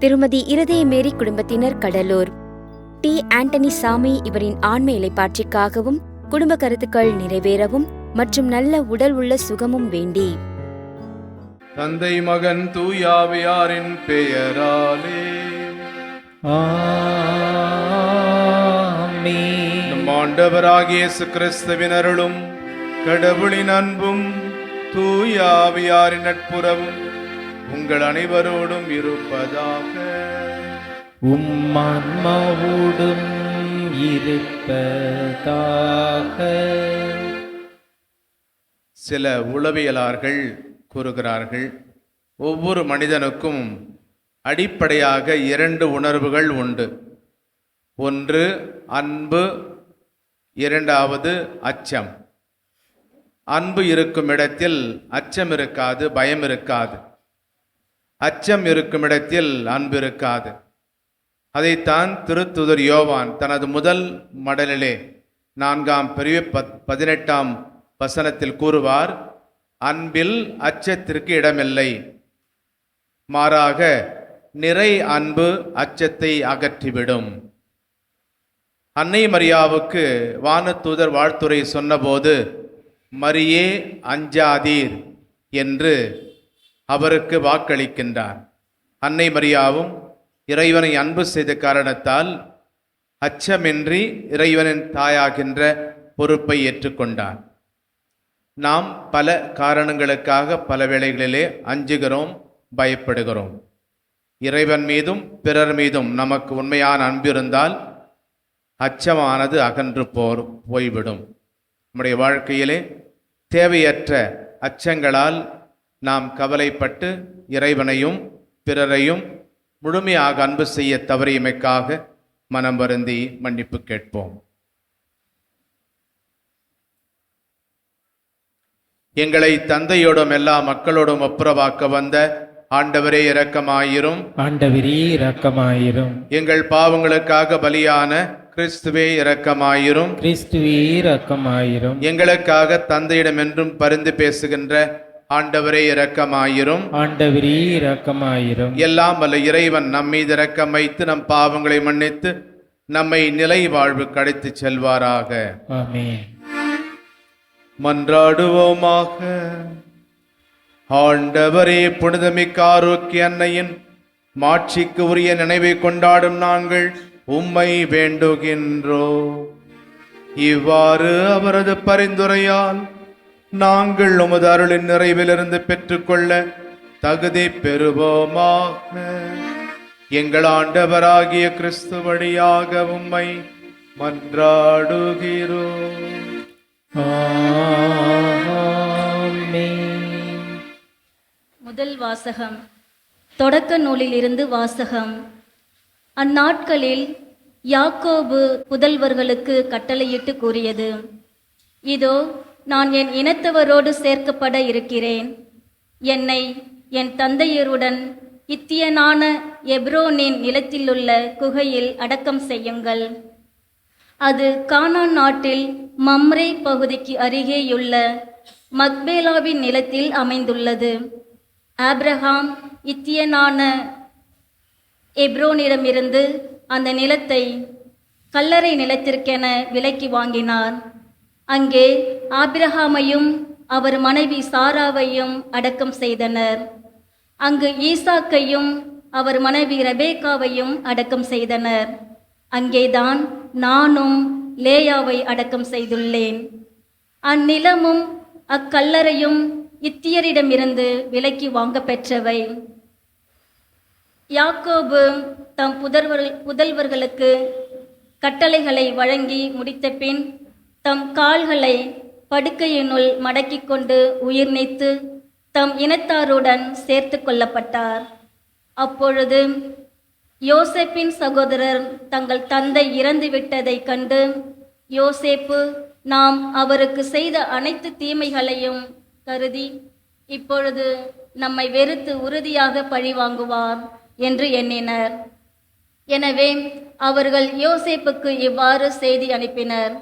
திருமதி இருதய மேரி குடும்பத்தினர் கடலூர். டி. ஆண்டனி சாமி இவரின் ஆண்மை இலைப்பாட்சிக்காகவும் குடும்ப கருத்துக்கள் நிறைவேறவும் மற்றும் நல்ல உடல் உள்ள சுகமும் வேண்டி. தந்தை மகன் தூயாவியாரின் பெயராலே. ஆண்டவராகிய கிறிஸ்துவின் அருளும் கடவுளின் அன்பும் தூயாவியாரின் நட்புறவும் உங்கள் அனைவரோடும் இருப்பதாக. உம் இருப்பதாக. சில உளவியலார்கள் கூறுகிறார்கள் ஒவ்வொரு மனிதனுக்கும் அடிப்படையாக இரண்டு உணர்வுகள் உண்டு. ஒன்று அன்பு இரண்டாவது அச்சம். அன்பு இருக்கும் இடத்தில் அச்சம் இருக்காது பயம் இருக்காது. அச்சம் இருக்கும் இடத்தில் அன்பு இருக்காது. அதைத்தான் திருத்துதர் யோவான் தனது முதல் மடலிலே நான்காம் பிரிவு பத் பதினெட்டாம் வசனத்தில் கூறுவார் அன்பில் அச்சத்திற்கு இடமில்லை. மாறாக நிறை அன்பு அச்சத்தை அகற்றிவிடும். அன்னை மரியாவுக்கு வானத்தூதர் வாழ்த்துரை சொன்னபோது மரியே அஞ்சாதீர் என்று அவருக்கு வாக்களிக்கின்றார் அன்னை மரியாவும் இறைவனை அன்பு செய்த காரணத்தால் அச்சமின்றி இறைவனின் தாயாகின்ற பொறுப்பை ஏற்றுக்கொண்டார் நாம் பல காரணங்களுக்காக பல வேளைகளிலே அஞ்சுகிறோம் பயப்படுகிறோம். இறைவன் மீதும் பிறர் மீதும் நமக்கு உண்மையான அன்பு இருந்தால் அச்சமானது அகன்று போர் போய்விடும். நம்முடைய வாழ்க்கையிலே தேவையற்ற அச்சங்களால் நாம் கவலைப்பட்டு இறைவனையும் பிறரையும் முழுமையாக அன்பு செய்ய தவறியமைக்காக மனம் வருந்தி மன்னிப்பு கேட்போம். எங்களை தந்தையோடும் எல்லா மக்களோடும் ஒப்புரவாக்க வந்த ஆண்டவரே இரக்கமாயிரும். ஆண்டவரே இரக்கமாயிரும். எங்கள் பாவங்களுக்காக பலியான கிறிஸ்துவே இரக்கமாயிரும். கிறிஸ்துவே இரக்கமாயிரும். எங்களுக்காக தந்தையிடம் என்றும் பரிந்து பேசுகின்ற ஆண்டவரே இரக்கமாயிரும். ஆண்டவரே இரக்கமாயிரும். எல்லாம் வல்ல இறைவன் நம் மீது இரக்கம் வைத்து நம் பாவங்களை மன்னித்து நம்மை நிலை வாழ்வு கடைத்துச் செல்வாராக. மன்றாடுவோமாக. ஆண்டவரே புனிதமிக்க ஆரோக்கிய அன்னையின் மாட்சிக்கு உரிய நினைவை கொண்டாடும் நாங்கள் உம்மை வேண்டுகின்றோ இவ்வாறு அவரது பரிந்துரையால் நாங்கள் உமது அருளின் நிறைவிலிருந்து பெற்றுக்கொள்ள தகுதி பெறுவோமாக. எங்கள் ஆண்டவராகிய கிறிஸ்து வழியாக உம்மை மன்றாடுகிறோம். முதல் வாசகம். தொடக்க நூலிலிருந்து வாசகம். அந்நாட்களில் யாக்கோபு புதல்வர்களுக்கு கட்டளையிட்டு கூறியது இதோ நான் என் இனத்தவரோடு சேர்க்கப்பட இருக்கிறேன். என்னை என் தந்தையருடன் இத்தியனான எப்ரோனின் நிலத்திலுள்ள குகையில் அடக்கம் செய்யுங்கள். அது கானான் நாட்டில் மம்ரே பகுதிக்கு அருகேயுள்ள மக்பேலாவின் நிலத்தில் அமைந்துள்ளது. ஆப்ரஹாம் இத்தியனான எப்ரோனிடமிருந்து அந்த நிலத்தை கல்லறை நிலத்திற்கென விலைக்கு வாங்கினார். அங்கே ஆபிரகாமையும் அவர் மனைவி சாராவையும் அடக்கம் செய்தனர். அங்கு ஈசாக்கையும் அவர் மனைவி ரபேகாவையும் அடக்கம் செய்தனர். அங்கேதான் நானும் லேயாவை அடக்கம் செய்துள்ளேன். அந்நிலமும் அக்கல்லறையும் இத்தியரிடமிருந்து விலக்கி வாங்கப் பெற்றவை. யாக்கோபு தம் புதல்வர் புதல்வர்களுக்கு கட்டளைகளை வழங்கி முடித்த பின் தம் கால்களை படுக்கையினுள் மடக்கிக் கொண்டு உயிர் நீத்து தம் இனத்தாருடன் சேர்த்து கொள்ளப்பட்டார். அப்பொழுது யோசேப்பின் சகோதரர் தங்கள் தந்தை இறந்துவிட்டதை கண்டு யோசேப்பு நாம் அவருக்கு செய்த அனைத்து தீமைகளையும் கருதி இப்பொழுது நம்மை வெறுத்து உறுதியாக பழிவாங்குவார் என்று எண்ணினர். எனவே அவர்கள் யோசேப்புக்கு இவ்வாறு செய்தி அனுப்பினர்.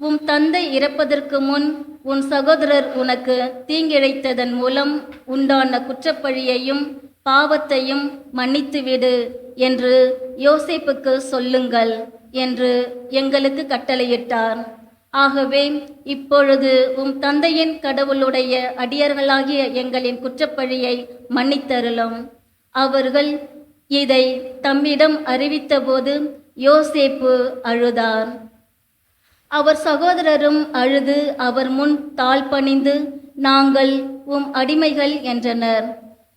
உம் தந்தை இறப்பதற்கு முன் உன் சகோதரர் உனக்கு தீங்கிழைத்ததன் மூலம் உண்டான குற்றப்பழியையும் பாவத்தையும் மன்னித்துவிடு என்று யோசிப்புக்கு சொல்லுங்கள் என்று எங்களுக்கு கட்டளையிட்டார். ஆகவே இப்பொழுது உம் தந்தையின் கடவுளுடைய அடியர்களாகிய எங்களின் குற்றப்பழியை மன்னித்தருளும். அவர்கள் இதை தம்மிடம் அறிவித்தபோது யோசேப்பு அழுதார். அவர் சகோதரரும் அழுது அவர் முன் தாழ் பணிந்து நாங்கள் உம் அடிமைகள் என்றனர்.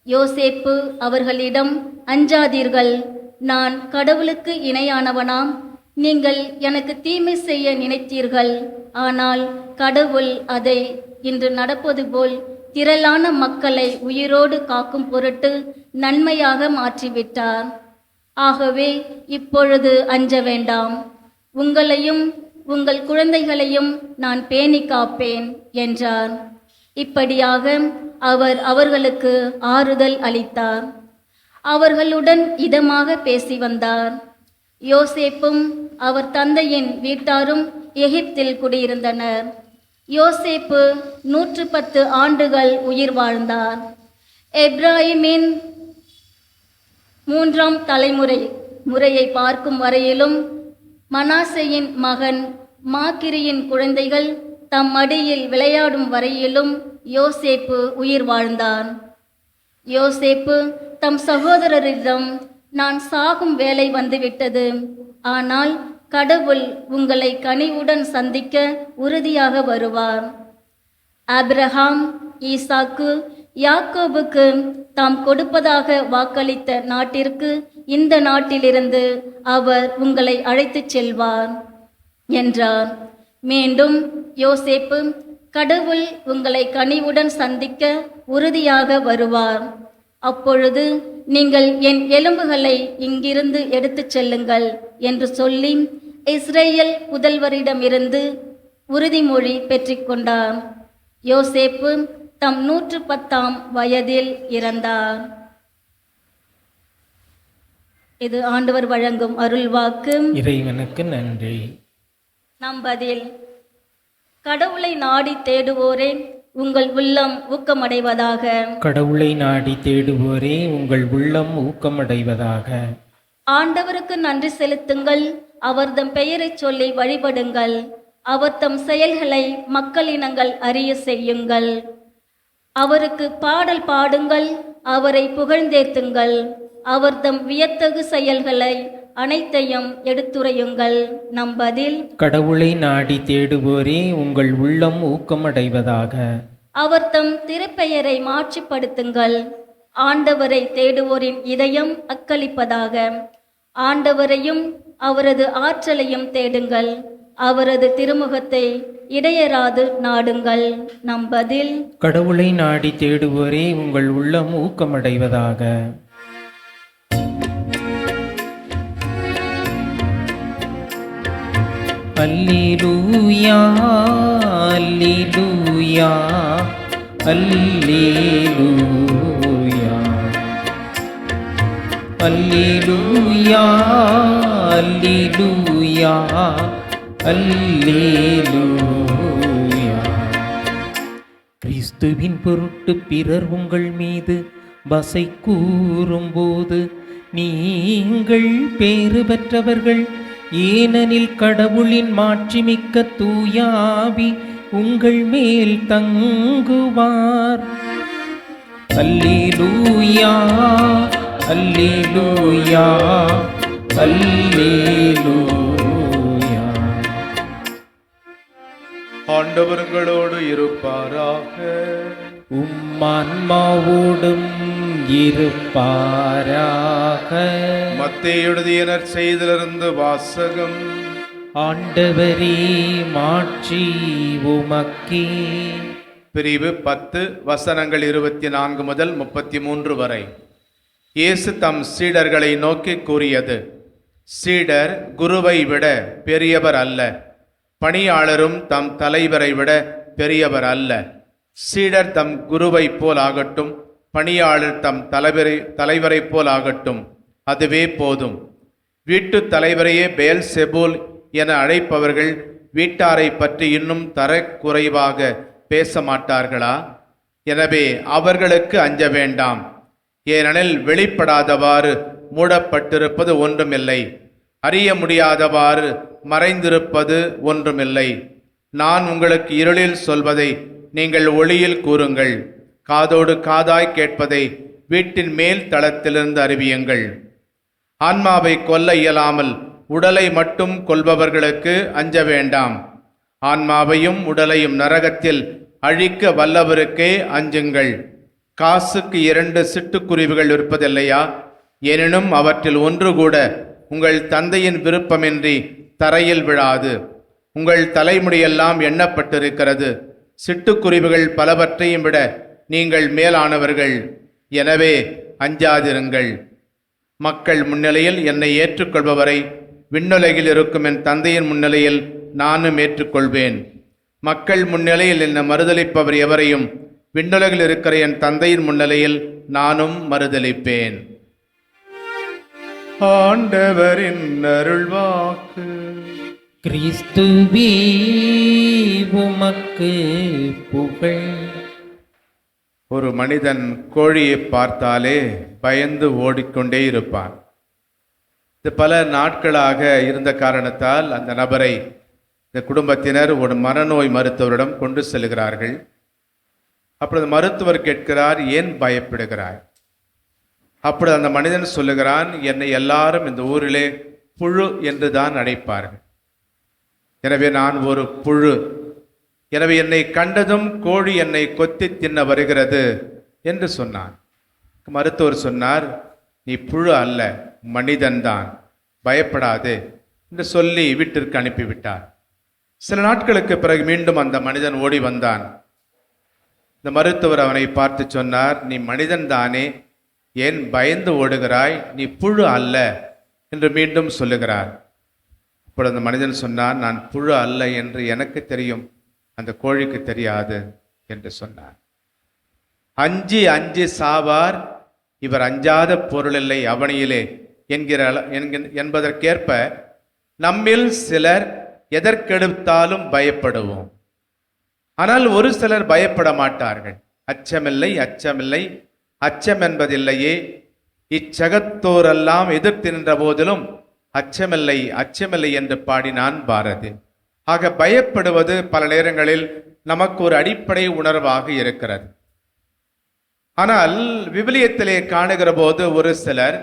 யோசேப்பு அவர்களிடம் அஞ்சாதீர்கள் நான் கடவுளுக்கு இணையானவனாம். நீங்கள் எனக்கு தீமை செய்ய நினைத்தீர்கள். ஆனால் கடவுள் அதை இன்று நடப்பது போல் திரளான மக்களை உயிரோடு காக்கும் பொருட்டு நன்மையாக மாற்றிவிட்டார். ஆகவே இப்பொழுது அஞ்ச வேண்டாம். உங்களையும் உங்கள் குழந்தைகளையும் நான் பேணி காப்பேன் என்றார். இப்படியாக அவர் அவர்களுக்கு ஆறுதல் அளித்தார். அவர்களுடன் இதமாக பேசி வந்தார். யோசேப்பும் அவர் தந்தையின் வீட்டாரும் எகிப்தில் குடியிருந்தனர். யோசேப்பு நூற்று பத்து ஆண்டுகள் உயிர் வாழ்ந்தார். எப்ராஹிமின் மூன்றாம் தலைமுறை முறையை பார்க்கும் வரையிலும் மனாசையின் மகன் மாக்கிரியின் குழந்தைகள் தம் மடியில் விளையாடும் வரையிலும் யோசேப்பு உயிர் வாழ்ந்தான். யோசேப்பு தம் சகோதரரிடம் நான் சாகும் வேலை வந்துவிட்டது. ஆனால் கடவுள் உங்களை கனிவுடன் சந்திக்க உறுதியாக வருவார். ஆப்ரஹாம் ஈசாக்கு யாக்கோபுக்கு தாம் கொடுப்பதாக வாக்களித்த நாட்டிற்கு இந்த நாட்டிலிருந்து அவர் உங்களை அழைத்துச் செல்வார் என்றார். மீண்டும் யோசேப்பு கடவுள் உங்களை கனிவுடன் சந்திக்க உறுதியாக வருவார். அப்பொழுது நீங்கள் என் எலும்புகளை இங்கிருந்து எடுத்துச் செல்லுங்கள் என்று சொல்லி இஸ்ரேல் புதல்வரிடமிருந்து உறுதிமொழி பெற்றுக்கொண்டார் யோசேப்பு தம் நூற்று பத்தாம் வயதில் இறந்தார். இது ஆண்டவர் வழங்கும் அருள்வாக்கு. இறைவனுக்கு நன்றி. நம் பதில் கடவுளை நாடி தேடுவோரே உங்கள் உள்ளம் ஊக்கமடைவதாக. கடவுளை நாடி தேடுவோரே உங்கள் உள்ளம் ஊக்கமடைவதாக. ஆண்டவருக்கு நன்றி செலுத்துங்கள் அவர்தம் பெயரைச் சொல்லி வழிபடுங்கள் அவர் தம் செயல்களை மக்களினங்கள் அறிய செய்யுங்கள். அவருக்கு பாடல் பாடுங்கள் அவரை புகழ்ந்தேத்துங்கள் அவர் தம் வியத்தகு செயல்களை அனைத்தையும் எடுத்துரையுங்கள். நம் பதில் கடவுளை நாடி தேடுவோரே உங்கள் உள்ளம் ஊக்கமடைவதாக. அவர் தம் திருப்பெயரை மாட்சிப்படுத்துங்கள் ஆண்டவரை தேடுவோரின் இதயம் அக்களிப்பதாக. ஆண்டவரையும் அவரது ஆற்றலையும் தேடுங்கள். அவரது திருமுகத்தை இடையராது நாடுங்கள். நம் பதில் கடவுளை நாடி தேடுவோரே உங்கள் உள்ளம் ஊக்கமடைவதாக. அல்லேலூயா அல்லேலூயா அல்லேலூயா அல்லேலூயா அல்லேலூயா அல்லேலூயா கிறிஸ்துவின் பொருட்டு பிறர் உங்கள் மீது வசை கூறும்போது நீங்கள் பேறு பெற்றவர்கள் ஏனெனில் கடவுளின் மாட்சிமிக்க தூயாவி உங்கள் மேல் தங்குவார். அல்லேலூயா அல்லேலூயா அல்லேலூயா. ஆண்டவர்களோடு இருப்பாராக. உம்மான்மாவோடும் இருப்பாராக. மத்தேயுடைய செய்திலிருந்து வாசகம். ஆண்டவரே மாட்சி உமக்கே. பிரிவு பத்து வசனங்கள் இருபத்தி நான்கு முதல் முப்பத்தி மூன்று வரை. இயேசு தம் சீடர்களை நோக்கி கூறியது சீடர் குருவை விட பெரியவர் அல்ல. பணியாளரும் தம் தலைவரை விட பெரியவர் அல்ல. சீடர் தம் குருவைப் போல் ஆகட்டும். பணியாளர் தம் தலைவரை தலைவரைப் போல் ஆகட்டும். அதுவே போதும். வீட்டு தலைவரையே பேல் செபூல் என அழைப்பவர்கள் வீட்டாரை பற்றி இன்னும் தரக்குறைவாக பேச மாட்டார்களா எனவே அவர்களுக்கு அஞ்ச வேண்டாம். ஏனெனில் வெளிப்படாதவாறு மூடப்பட்டிருப்பது ஒன்றுமில்லை. அறிய முடியாதவாறு மறைந்திருப்பது ஒன்றுமில்லை. நான் உங்களுக்கு இருளில் சொல்வதை நீங்கள் ஒளியில் கூறுங்கள். காதோடு காதாய் கேட்பதை வீட்டின் மேல் தளத்திலிருந்து அறிவியுங்கள். ஆன்மாவை கொல்ல இயலாமல் உடலை மட்டும் கொல்பவர்களுக்கு அஞ்ச வேண்டாம். ஆன்மாவையும் உடலையும் நரகத்தில் அழிக்க வல்லவருக்கே அஞ்சுங்கள். காசுக்கு இரண்டு சிட்டுக்குருவிகள் இருப்பதில்லையா? எனினும் அவற்றில் ஒன்று கூட உங்கள் தந்தையின் விருப்பமின்றி தரையில் விழாது. உங்கள் தலைமுடியெல்லாம் எண்ணப்பட்டிருக்கிறது. சிட்டுக்குருவிகள் பலவற்றையும் விட நீங்கள் மேலானவர்கள். எனவே அஞ்சாதிருங்கள். மக்கள் முன்னிலையில் என்னை ஏற்றுக்கொள்பவரை விண்ணுலகில் இருக்கும் என் தந்தையின் முன்னிலையில் நானும் ஏற்றுக்கொள்வேன். மக்கள் முன்னிலையில் என்னை மறுதலிப்பவர் எவரையும் விண்ணுலகில் இருக்கிற என் தந்தையின் முன்னிலையில் நானும் மறுதளிப்பேன். ஆண்டவரின் அருள்வாக்கு. கிறிஸ்துவே உமக்கு புகழ். ஒரு மனிதன் கோழியை பார்த்தாலே பயந்து ஓடிக்கொண்டே இருப்பான். இது பல நாட்களாக இருந்த காரணத்தால் அந்த நபரை இந்த குடும்பத்தினர் ஒரு மனநோய் மருத்துவரிடம் கொண்டு செல்கிறார்கள். அப்பொழுது மருத்துவர் கேட்கிறார் ஏன் பயப்படுகிறாய்? அப்பொழுது அந்த மனிதன் சொல்லுகிறான் என்னை எல்லாரும் இந்த ஊரிலே புழு என்று தான் அழைப்பார்கள். எனவே நான் ஒரு புழு எனவே என்னை கண்டதும் கோழி என்னை கொத்தி தின்ன வருகிறது என்று சொன்னான். மருத்துவர் சொன்னார் நீ புழு அல்ல மனிதன்தான் பயப்படாதே என்று சொல்லி வீட்டிற்கு அனுப்பிவிட்டார். சில நாட்களுக்கு பிறகு மீண்டும் அந்த மனிதன் ஓடி வந்தான். இந்த மருத்துவர் அவனை பார்த்து சொன்னார் நீ மனிதன் தானே ஏன் பயந்து ஓடுகிறாய்? நீ புழு அல்ல என்று மீண்டும் சொல்லுகிறார். அப்பொழுது அந்த மனிதன் சொன்னான் நான் புழு அல்ல என்று எனக்கு தெரியும். அந்த கோழிக்கு தெரியாது என்று சொன்னார். அஞ்சு அஞ்சு சாவார் இவர் அஞ்சாத பொருளில்லை அவனியிலே என்கிற அள- என்கிற- என்பதற்கேற்ப நம்மில் சிலர் எதற்கெடுத்தாலும் பயப்படுவோம். ஆனால் ஒரு சிலர் பயப்பட மாட்டார்கள். அச்சமில்லை அச்சமில்லை அச்சம் என்பதில்லையே. இச்சகத்தோரெல்லாம் எதிர்த்து நின்ற போதிலும் அச்சமில்லை அச்சமில்லை என்று பாடினான் பாரதி. ஆக பயப்படுவது பல நேரங்களில் நமக்கு ஒரு அடிப்படை உணர்வாக இருக்கிறது. ஆனால் விவிலியத்திலே காணுகிற போது ஒரு சிலர்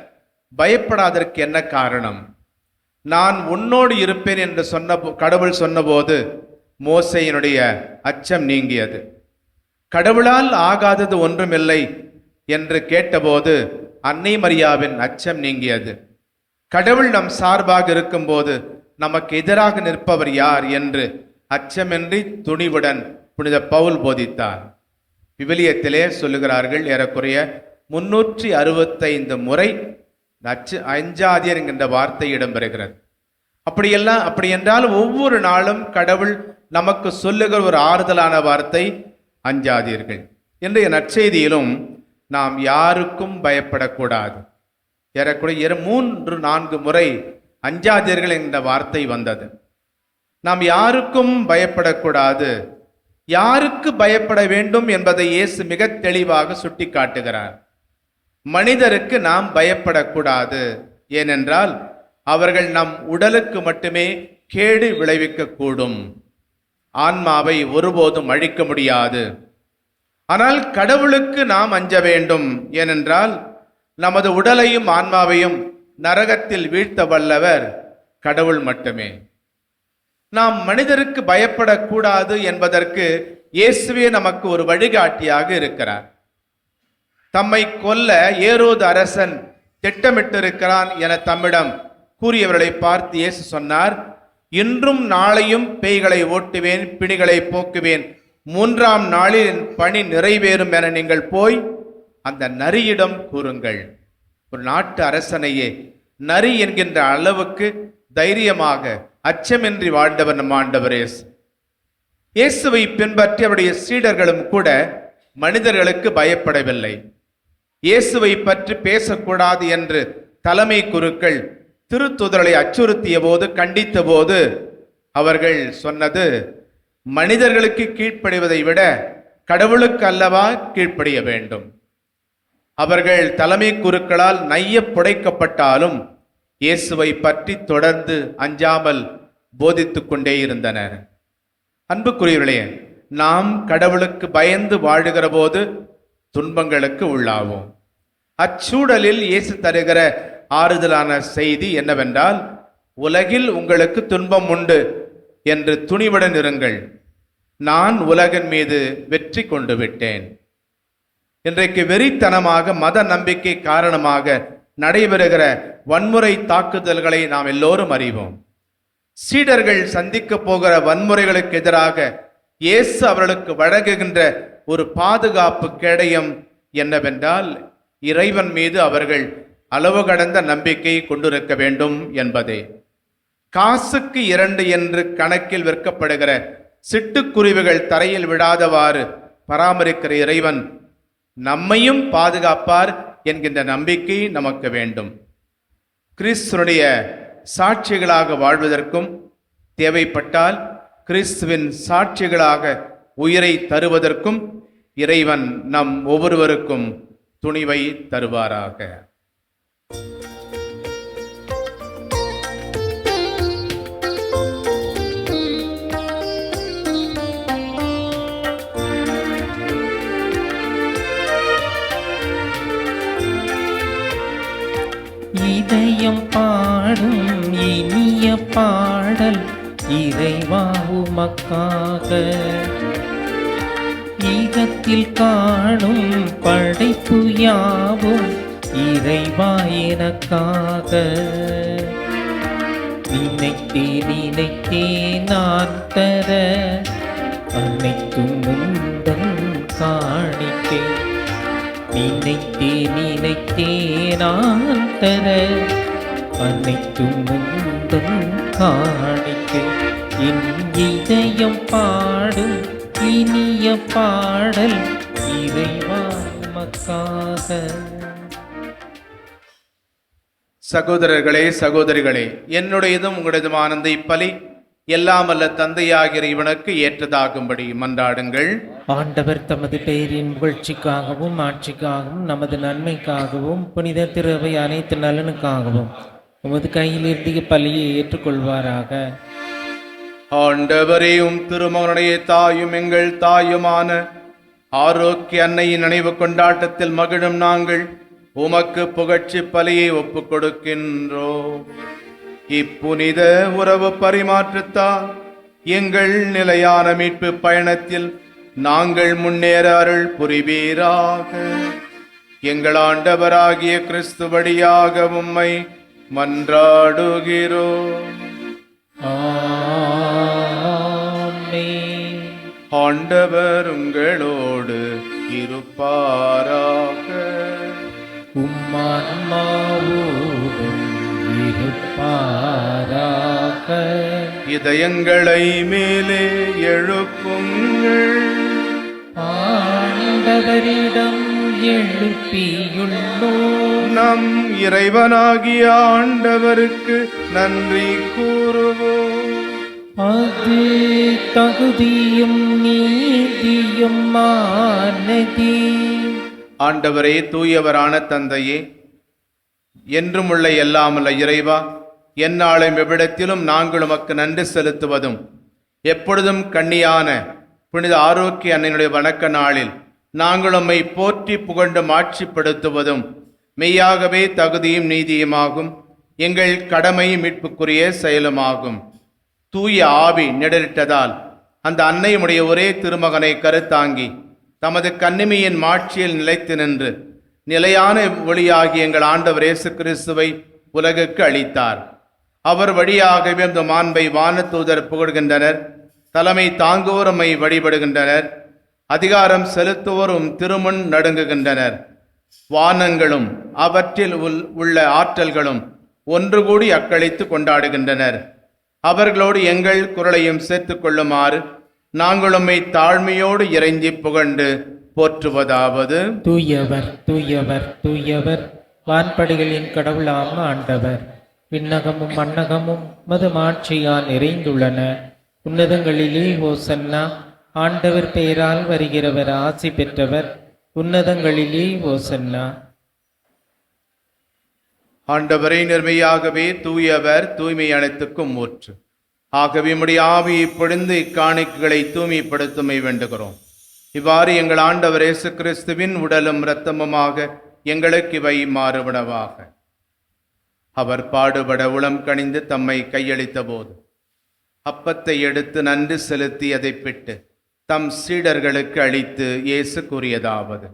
பயப்படாதற்கு என்ன காரணம்? நான் உன்னோடு இருப்பேன் என்று சொன்ன கடவுள் சொன்னபோது மோசையினுடைய அச்சம் நீங்கியது. கடவுளால் ஆகாதது ஒன்றுமில்லை என்று கேட்டபோது அன்னை மரியாவின் அச்சம் நீங்கியது. கடவுள் நம் சார்பாக இருக்கும்போது நமக்கு எதிராக நிற்பவர் யார் என்று அச்சமின்றி துணிவுடன் புனித பவுல் போதித்தார். விவிலியத்திலே சொல்லுகிறார்கள் ஏறக்குறைய முன்னூற்றி அறுபத்தைந்து முறை நச்சு அஞ்சாதியர் என்கின்ற வார்த்தை இடம்பெறுகிறது. அப்படியெல்லாம் அப்படி என்றால் ஒவ்வொரு நாளும் கடவுள் நமக்கு சொல்லுகிற ஒரு ஆறுதலான வார்த்தை அஞ்சாதீர்கள் இன்றைய நற்செய்தியிலும் நாம் யாருக்கும் பயப்படக்கூடாது. ஏறக்குறைய மூன்று நான்கு முறை அஞ்சாதீர்கள் என்ற வார்த்தை வந்தது. நாம் யாருக்கும் பயப்படக்கூடாது. யாருக்கு பயப்பட வேண்டும் என்பதை இயேசு மிக தெளிவாக சுட்டி காட்டுகிறார் மனிதருக்கு நாம் பயப்படக்கூடாது. ஏனென்றால் அவர்கள் நம் உடலுக்கு மட்டுமே கேடு விளைவிக்கக்கூடும். ஆன்மாவை ஒருபோதும் அழிக்க முடியாது. ஆனால் கடவுளுக்கு நாம் அஞ்ச வேண்டும். ஏனென்றால் நமது உடலையும் ஆன்மாவையும் நரகத்தில் வீழ்த்த வல்லவர் கடவுள் மட்டுமே. நாம் மனிதருக்கு பயப்படக்கூடாது என்பதற்கு இயேசுவே நமக்கு ஒரு வழிகாட்டியாக இருக்கிறார். தம்மை கொல்ல ஏரோது அரசன் திட்டமிட்டிருக்கிறான் என தம்மிடம் கூறியவர்களை பார்த்து இயேசு சொன்னார் இன்றும் நாளையும் பேய்களை ஓட்டுவேன் பிணிகளை போக்குவேன். மூன்றாம் நாளில் என் பணி நிறைவேறும் என நீங்கள் போய் அந்த நரியிடம் கூறுங்கள். ஒரு நாட்டு அரசனையே நரி என்கின்ற அளவுக்கு தைரியமாக அச்சமின்றி வாழ்ந்தவர் நம் ஆண்டவர் இயேசு. இயேசுவை பின்பற்றி அவருடைய சீடர்களும் கூட மனிதர்களுக்கு பயப்படவில்லை. இயேசுவை பற்றி பேசக்கூடாது என்று தலைமை குருக்கள் திருத்துதலை அச்சுறுத்திய போது கண்டித்த போது அவர்கள் சொன்னது மனிதர்களுக்கு கீழ்ப்படிவதை விட கடவுளுக்கு அல்லவா கீழ்ப்படிய வேண்டும்? அவர்கள் தலைமை குருக்களால் நைய புடைக்கப்பட்டாலும் இயேசுவை பற்றி தொடர்ந்து அஞ்சாமல் போதித்துக் கொண்டே இருந்தனர். அன்புக்குரியவர்களே நாம் கடவுளுக்கு பயந்து வாழுகிற போது துன்பங்களுக்கு உள்ளாவோம். அச்சூழலில் இயேசு தருகிற ஆறுதலான செய்தி என்னவென்றால் உலகில் உங்களுக்கு துன்பம் உண்டு என்று துணிவுடன் இருங்கள். நான் உலகின் மீது வெற்றி கொண்டு விட்டேன். இன்றைக்கு வெறித்தனமாக மத நம்பிக்கை காரணமாக நடைபெறுகிற வன்முறை தாக்குதல்களை நாம் எல்லோரும் அறிவோம். சீடர்கள் சந்திக்க போகிற வன்முறைகளுக்கு எதிராக இயேசு அவர்களுக்கு வழங்குகின்ற ஒரு பாதுகாப்பு கேடயம் என்னவென்றால் இறைவன் மீது அவர்கள் அளவு கடந்த நம்பிக்கை கொண்டிருக்க வேண்டும் என்பதே. காசுக்கு இரண்டு என்று கணக்கில் விற்கப்படுகிற சிட்டுக்குருவிகள் தரையில் விடாதவாறு பராமரிக்கிற இறைவன் நம்மையும் பாதுகாப்பார் என்கின்ற நம்பிக்கை நமக்கு வேண்டும். கிறிஸ்துனுடைய சாட்சிகளாக வாழ்வதற்கும் தேவைப்பட்டால் கிறிஸ்துவின் சாட்சிகளாக உயிரை தருவதற்கும் இறைவன் நம் ஒவ்வொருவருக்கும் துணிவை தருவாராக. இதயம் பாடும் இனிய பாடல் இறைவா உமக்காக. ஈகத்தில் காணும் படைப்பு யாவும் இறைவா எனக்காக. நினைத்தே நினைத்தே நான் தர அனைத்தும் முந்தன் காணிக்கே. நினைத்தே நினைத்தே நான் தர அனைத்தும் முந்தன் காணிக்கு. என் இதயம் பாடும் இனிய பாடல் இறைவா உமக்காக சகோதரர்களே சகோதரிகளே என்னுடையதும் உங்களுடையதுமான இந்த இப்பலி. எல்லாம் அல்ல தந்தையாகிற இவனுக்கு ஏற்றதாகும்படி மன்றாடுங்கள். ஆண்டவர் தமது பெயரின் புகழ்ச்சிக்காகவும் ஆட்சிக்காகவும் நமது நன்மைக்காகவும் புனித திருவை அனைத்து நலனுக்காகவும் உமது கையில் இருந்திய பலியை ஏற்றுக்கொள்வாராக. ஆண்டவரேயும் திருமகனுடைய தாயும் எங்கள் தாயுமான ஆரோக்கிய அன்னையின் நினைவு கொண்டாட்டத்தில் மகிழும் நாங்கள். உமக்கு புகழ்ச்சி பலியை ஒப்புக் கொடுக்கின்றோம் இப்புனித உறவு பரிமாற்றத்தால் எங்கள் நிலையான மீட்பு பயணத்தில் நாங்கள் முன்னேற அருள் புரிவீராக. எங்கள் ஆண்டவராகிய கிறிஸ்து வழியாக உம்மை மன்றாடுகிறோம். ஆண்டவர் உங்களோடு இருப்பாராக. இருப்பாராக இதயங்களை மேலே எழுப்புங்கள். ஆண்டவரிடம் எழுப்பியுள்ளோம் நம் இறைவனாகிய ஆண்டவருக்கு நன்றி கூறுவோம். அது தகுதியும் நீதியும் மானதே ஆண்டவரே தூயவரான தந்தையே என்றும் உள்ள எல்லாமல்ல இறைவா எந்நாளும் எவ்விடத்திலும் நாங்கள் உமக்கு நன்றி செலுத்துவதும் எப்பொழுதும் கண்ணியான புனித ஆரோக்கிய அன்னையினுடைய வணக்க நாளில் நாங்கள் உம்மை போற்றி புகண்டு மாட்சிப்படுத்துவதும் மெய்யாகவே தகுதியும் நீதியுமாகும் எங்கள் கடமை மீட்புக்குரிய செயலுமாகும். தூய ஆவி நிழலிட்டதால் அந்த அன்னையுடைய ஒரே திருமகனை கருத்தாங்கி தமது கண்ணிமையின் மாட்சியில் நிலைத்து நின்று நிலையான ஒளியாகிய எங்கள் ஆண்டவர் இயேசு கிறிஸ்துவை உலகுக்கு அளித்தார். அவர் வழியாகவே அந்த மாண்பை வானத்தூதர் புகழ்கின்றனர். தலைமை தாங்குவோருமை வழிபடுகின்றனர். அதிகாரம் செலுத்துவோரும் திருமுன் நடுங்குகின்றனர். வானங்களும் அவற்றில் உள்- உள்ள ஆற்றல்களும் ஒன்று கூடி அக்களித்து கொண்டாடுகின்றனர். அவர்களோடு எங்கள் குரலையும் சேர்த்துக் கொள்ளுமாறு நாங்களுமை தாழ்மையோடு இறைஞ்சி புகழ்ந்து போற்றுவதாவது. தூயவர் தூயவர் தூயவர். வான்படைகளின் கடவுளாம் ஆண்டவர். விண்ணகமும் மன்னகமும் மது மாட்சியால் நிறைந்துள்ளன. உன்னதங்களிலே ஓசன்னா ஆண்டவர் பெயரால் வருகிறவர் ஆசி பெற்றவர் உன்னதங்களிலே ஓசன்னா ஆண்டவரை நிர்மையாகவே தூயவர் தூய்மை அனைத்துக்கும் ஊற்று. ஆகவே முடிய ஆவியை பொழிந்து இக்காணிக்கைகளை தூய்மைப்படுத்துமை வேண்டுகிறோம். இவ்வாறு எங்கள் ஆண்டவர் இயேசு கிறிஸ்துவின் உடலும் இரத்தமுமாக எங்களுக்கு இவை மாறுபடவாக. அவர் பாடுபட உளம் கணிந்து தம்மை கையளித்த போது அப்பத்தை எடுத்து நன்றி செலுத்தி அதை பிட்டு தம் சீடர்களுக்கு அளித்து இயேசு கூறியதாவது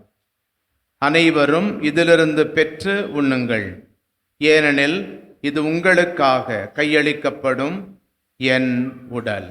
அனைவரும் இதிலிருந்து பெற்று உண்ணுங்கள். ஏனெனில் இது உங்களுக்காக கையளிக்கப்படும் என் உடல்.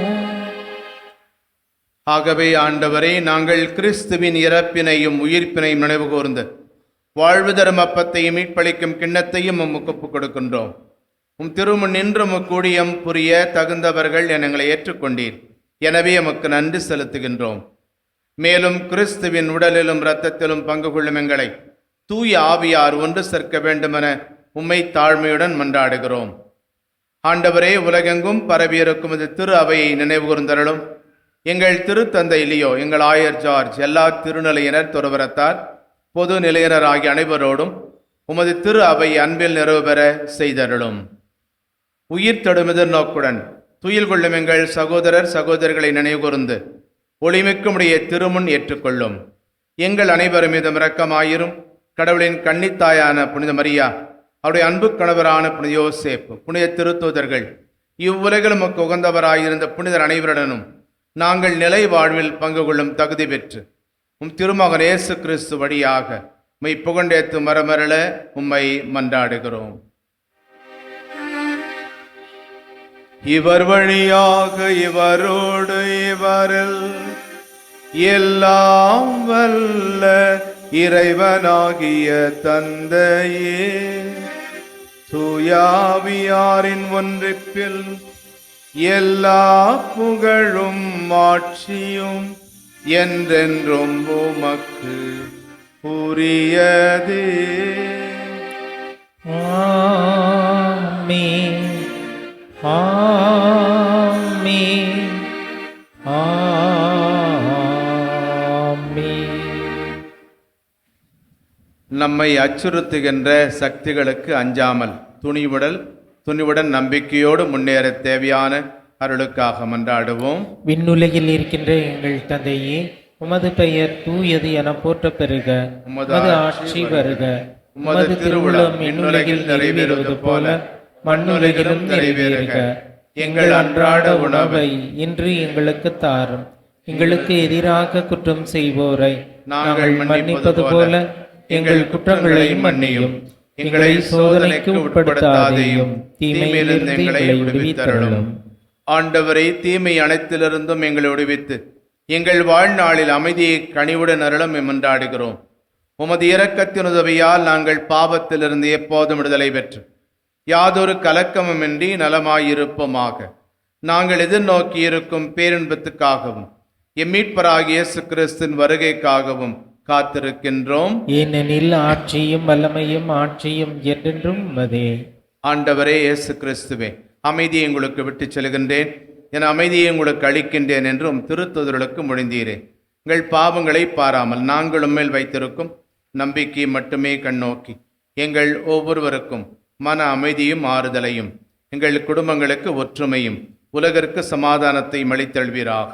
ஆகவே ஆண்டவரே நாங்கள் கிறிஸ்துவின் இறப்பினையும் உயிர்ப்பினையும் நினைவு கூர்ந்து வாழ்வு தரும் அப்பத்தையும் மீட்பளிக்கும் கிண்ணத்தையும் உமக்கு ஒப்புக் கொடுக்கின்றோம். உம் திருமுன் நின்று கூடியம் புரிய தகுந்தவர்கள் என எங்களை ஏற்றுக்கொண்டீர். எனவே எமக்கு நன்றி செலுத்துகின்றோம். மேலும் கிறிஸ்துவின் உடலிலும் இரத்தத்திலும் பங்கு கொள்ளும் எங்களை தூய ஆவியார் ஒன்று சேர்க்க வேண்டுமென உம்மை தாழ்மையுடன் மன்றாடுகிறோம். ஆண்டவரே உலகெங்கும் பரவியிருக்கும் இது திரு அவையை நினைவுகூர்ந்தருளும் எங்கள் திருத்தந்தை லியோ எங்கள் ஆயர் ஜார்ஜ் எல்லா திருநிலையினர் துறவரத்தார் பொது நிலையினர் ஆகிய அனைவரோடும் உமது திரு அவை அன்பில் நிறைவு பெற செய்தருளும். உயிர் தொடும் எதிர்நோக்குடன் துயில் கொள்ளும் எங்கள் சகோதரர் சகோதரிகளை நினைவுகூர்ந்து ஒளிமிக்குமுடைய திருமுன் ஏற்றுக்கொள்ளும். எங்கள் அனைவரும் மீதும் இரக்கமாயிரும். கடவுளின் கன்னித்தாயான புனித மரியா அவருடைய அன்பு கணவரான புனித யோசேப் புனித திருத்தூதர்கள் இவ்வுலகில் நமக்கு உகந்தவராயிருந்த புனிதர் அனைவருடனும் நாங்கள் நிலை வாழ்வில் பங்கு கொள்ளும் தகுதி பெற்று உம் திருமகன் இயேசு கிறிஸ்து வழியாக உம்மை புகண்டேத்து மரமரள உம்மை மன்றாடுகிறோம். இவர் வழியாக இவரோடு இவரில் எல்லாம் வல்ல இறைவனாகிய தந்தையே தூயாவியாரின் ஒன்றிப்பில் எல்லா புகழும் ஆட்சியும் என்றென்றும் உமக்கு உரியதே. ஆமென். ஆமென். ஆமென். நம்மை அச்சுறுத்துகின்ற சக்திகளுக்கு அஞ்சாமல் துணிவுடல் துணிவுடன் நம்பிக்கையோடு முன்னேற தேவையான அருளுக்காக மன்றாடுவோம். விண்ணுலகில் இருக்கின்ற எங்கள் தந்தையே உமது பெயர் தூயது என போற்ற பெறுக உமது ஆட்சி வருக. உமது திருவுளம் விண்ணுலகில் நிறைவேறுவது போல மண்ணுலகிலும் நிறைவேறுக. எங்கள் அன்றாட உணவை இன்று எங்களுக்கு தாரும். எங்களுக்கு எதிராக குற்றம் செய்வோரை நாங்கள் மன்னிப்பது போல எங்கள் குற்றங்களையும் மன்னியும். எங்களை சோதனைக்கு உட்படுத்தாதேயும் தீமையிலிருந்து எங்களை விடுவித்தருளும் ஆண்டவரை தீமை அனைத்திலிருந்தும் எங்களை விடுவித்து எங்கள் வாழ்நாளில் அமைதியை கனிவுடன் அருளும் மன்றாடுகிறோம் உமது இரக்கத்தின் உதவியால் நாங்கள் பாவத்திலிருந்து எப்போதும் விடுதலை பெற்று யாதொரு கலக்கமுமின்றி நலமாயிருப்போமாக. நாங்கள் எதிர்நோக்கி இருக்கும் பேரின்பத்துக்காகவும் எம்மீட்பராகிய இயேசு கிறிஸ்தின் வருகைக்காகவும் காத்திருக்கின்றோம். ஏனெனில் ஆட்சியும் வல்லமையும் ஆட்சியும் என்றென்றும் உமதே. ஆண்டவரே இயேசு கிறிஸ்துவே அமைதியை உங்களுக்கு விட்டுச் செல்கின்றேன். என் அமைதியை உங்களுக்கு அளிக்கின்றேன் என்றும் திருத்துதலுக்கு முடிந்தீரே எங்கள் பாவங்களை பாராமல் நாங்கள் உம்மேல் வைத்திருக்கும் நம்பிக்கை மட்டுமே கண்ணோக்கி எங்கள் ஒவ்வொருவருக்கும் மன அமைதியும் ஆறுதலையும் எங்கள் குடும்பங்களுக்கு ஒற்றுமையும் உலகிற்கு சமாதானத்தை மளித்தல்வீராக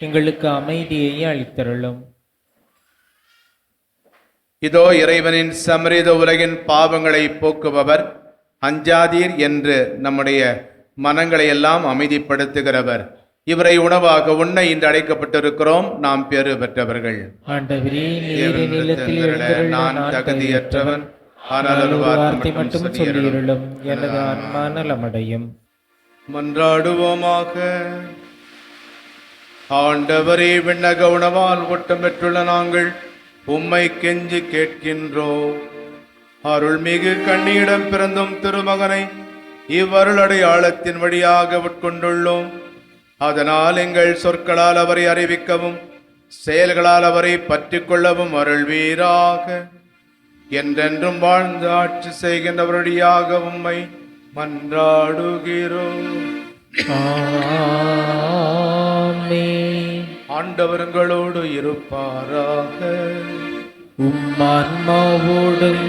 எங்களுக்கு அமைதியை அளித்தருளும். இதோ இறைவனின் சமரித உலகின் பாவங்களை போக்குபவர் அஞ்சாதீர் என்று நம்முடைய மனங்களை எல்லாம் அமைதிப்படுத்துகிறவர். இவரை உணவாக உண்ண இன்று அழைக்கப்பட்டிருக்கிறோம் நாம் பெறு பெற்றவர்கள். நான் தகுதியற்றவன். ஆனால் ஒரு ஒரு வார்த்தை வார்த்தை மட்டும் சொல்லியிருளும் எனது ஆன்மா நலமடையும் மன்றாடுவோமாக ஆண்டவரே விண்ண கவுனவால் ஒட்டம் பெற்றுள்ள நாங்கள் உம்மை கெஞ்சி கேட்கின்றோம் அருள்மிகு கண்ணியிடம் பிறந்தும் திருமகனை இவ்வருளடையாளத்தின் வழியாக உட்கொண்டுள்ளோம். அதனால் எங்கள் சொற்களால் அவரை அறிவிக்கவும் செயல்களால் அவரை பற்றிக் கொள்ளவும் அருள்வீராக. என்றென்றும் வாழ்ந்து ஆட்சி செய்கின்றவருடையாக உம்மை மன்றாடுகிறோம். ஆண்டவர்களோடு இருப்பாராக. உம்மான்மாவோடும்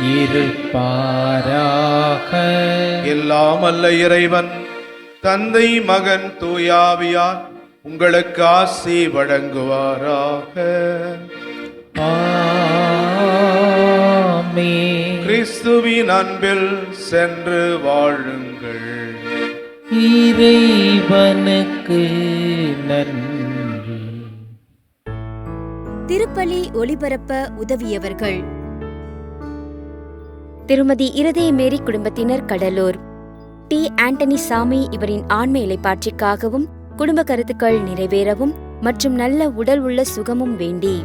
இருப்பாராக. எல்லாம் அல்ல இறைவன் தந்தை மகன் தூயாவியார் உங்களுக்கு ஆசி வழங்குவாராக. கிறிஸ்துவின் அன்பில் சென்று வாழுங்கள். இறைவனுக்கு நன்றி. திருப்பலி ஒளிபரப்ப உதவியவர்கள். திருமதி இருதய மேரி குடும்பத்தினர் கடலூர். டி. ஆண்டனி சாமி இவரின் ஆண்மை இலைப்பாட்சிக்காகவும் குடும்ப கருத்துக்கள் நிறைவேறவும் மற்றும் நல்ல உடல் உள்ள சுகமும் வேண்டி.